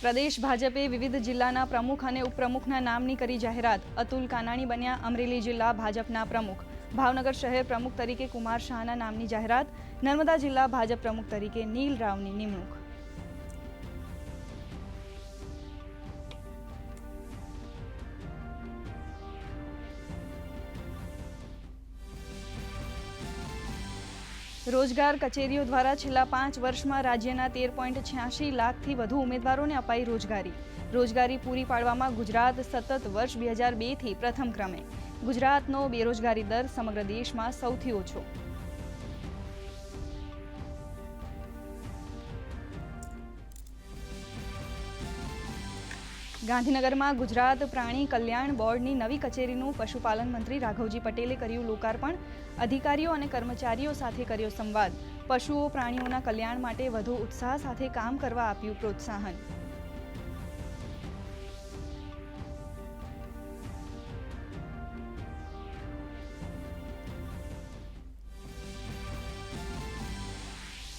પ્રદેશ ભાજપે વિવિધ જિલ્લાના પ્રમુખ અને ઉપપ્રમુખના નામની કરી જાહેરાત. અતુલ કાનાણી બન્યા અમરેલી જિલ્લા ભાજપના પ્રમુખ. ભાવનગર શહેર પ્રમુખ તરીકે કુમાર શાહના નામની જાહેરાત. નર્મદા જિલ્લા ભાજપ પ્રમુખ તરીકે નીલ રાવની નિમણૂક. રોજગાર કચેરીઓ દ્વારા છેલ્લા પાંચ વર્ષમાં રાજ્યના તેર પોઈન્ટ છ્યાસી લાખથી વધુ ઉમેદવારોને અપાઈ રોજગારી. રોજગારી પૂરી પાડવામાં ગુજરાત સતત વર્ષ બે હજાર બેથી પ્રથમ ક્રમે. ગુજરાતનો બેરોજગારી દર સમગ્ર દેશમાં સૌથી ઓછો. ગાંધીનગરમાં ગુજરાત પ્રાણી કલ્યાણ બોર્ડની નવી કચેરીનું પશુપાલન મંત્રી રાઘવજી પટેલે કર્યું લોકાર્પણ. અધિકારીઓ અને કર્મચારીઓ સાથે કર્યો સંવાદ. પશુઓ પ્રાણીઓના કલ્યાણ માટે વધુ ઉત્સાહ સાથે કામ કરવા આપ્યું પ્રોત્સાહન.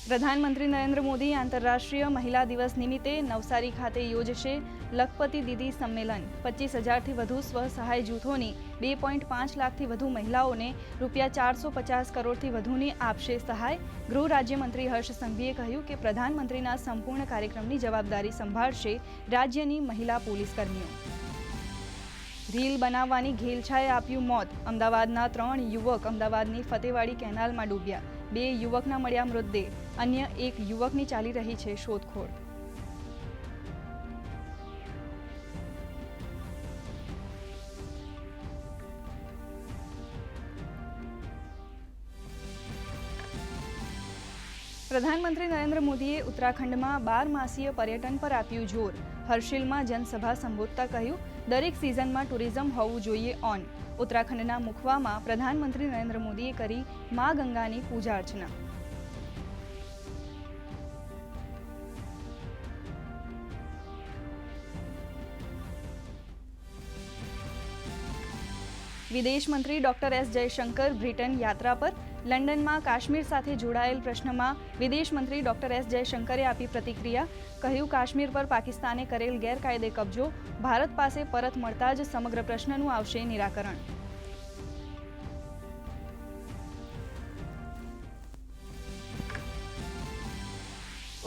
પ્રધાનમંત્રી નરેન્દ્ર મોદી આંતરરાષ્ટ્રીય મહિલા દિવસ નિમિત્તે નવસારી ખાતે યોજશે લખપતિ દીદી સંમેલન. પચીસ હજારથી વધુ સ્વસહાય જૂથોની બે પોઈન્ટ પાંચ લાખથી વધુ મહિલાઓને રૂપિયા ચારસો પચાસ કરોડથી વધુની આપશે સહાય. ગૃહ રાજ્યમંત્રી હર્ષ સંઘવીએ કહ્યું કે પ્રધાનમંત્રીના સંપૂર્ણ કાર્યક્રમની જવાબદારી સંભાળશે રાજ્યની મહિલા પોલીસ કર્મીઓ રીલ બનાવવાની ઘેલછાએ આપ્યું મોત. અમદાવાદના ત્રણ યુવક અમદાવાદની ફતેવાડી કેનાલમાં ડૂબ્યા. બે યુવકના મળ્યા મૃતદેહ. અન્ય એક યુવકની ચાલી રહી છે શોધખોળ. પ્રધાનમંત્રી નરેન્દ્ર મોદીએ ઉત્તરાખંડમાં બાર માસીય પર્યટન પર આપ્યું જોર. હર્ષિલમાં જનસભા સંબોધતા કહ્યું, દરેક સિઝનમાં ટુરિઝમ હોવું જોઈએ ઓન ઉત્તરાખંડના મુખવામાં પ્રધાનમંત્રી નરેન્દ્ર મોદીએ કરી મા ગંગાની પૂજા અર્ચના. વિદેશ મંત્રી ડોક્ટર એસ જયશંકર બ્રિટન યાત્રા પર લંડનમાં કાશ્મીર સાથે જોડાયેલ પ્રશ્નમાં વિદેશ ડોક્ટર એસ જયશંકરે આપી પ્રતિક્રિયા, કહ્યું કાશ્મીર પર પાકિસ્તાને કરેલ ગેરકાયદે કબજો, ભારત પાસે પરત મળતા જ સમગ્ર પ્રશ્નનું આવશે નિરાકરણ.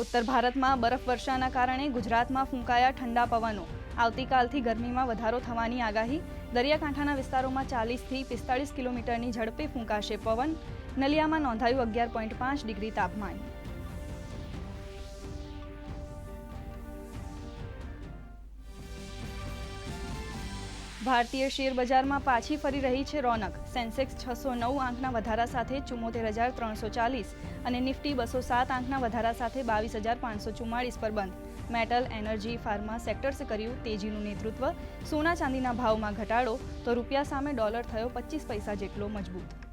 ઉત્તર ભારતમાં બરફવર્ષાના કારણે ગુજરાતમાં ફૂંકાયા ઠંડા પવનો. આવતીકાલથી ગરમીમાં વધારો થવાની આગાહી. દરિયાકાંઠાના વિસ્તારોમાં ચાલીસથી પિસ્તાળીસ કિલોમીટરની ઝડપે ફૂંકાશે પવન. નલિયામાં નોંધાયું અગિયાર પોઈન્ટ પાંચ ડિગ્રી તાપમાન. ભારતીય શેર બજારમાં પાછી ફરી રહી છે રોનક. સેન્સેક્સ છસો નવ આંકના વધારા સાથે ચુમ્મોતેર હજાર ત્રણસો ચાલીસ અને નિફ્ટી બસો સાત આંકના વધારા સાથે બાવીસ હજાર પાંચસો ચુમ્માળીસ પર બંધ. મેટલ, એનર્જી, ફાર્મા સેક્ટર્સે કર્યું તેજીનું નેતૃત્વ. સોના ચાંદીના ભાવમાં ઘટાડો, તો રૂપિયા સામે ડોલર થયો પચીસ પૈસા જેટલો મજબૂત.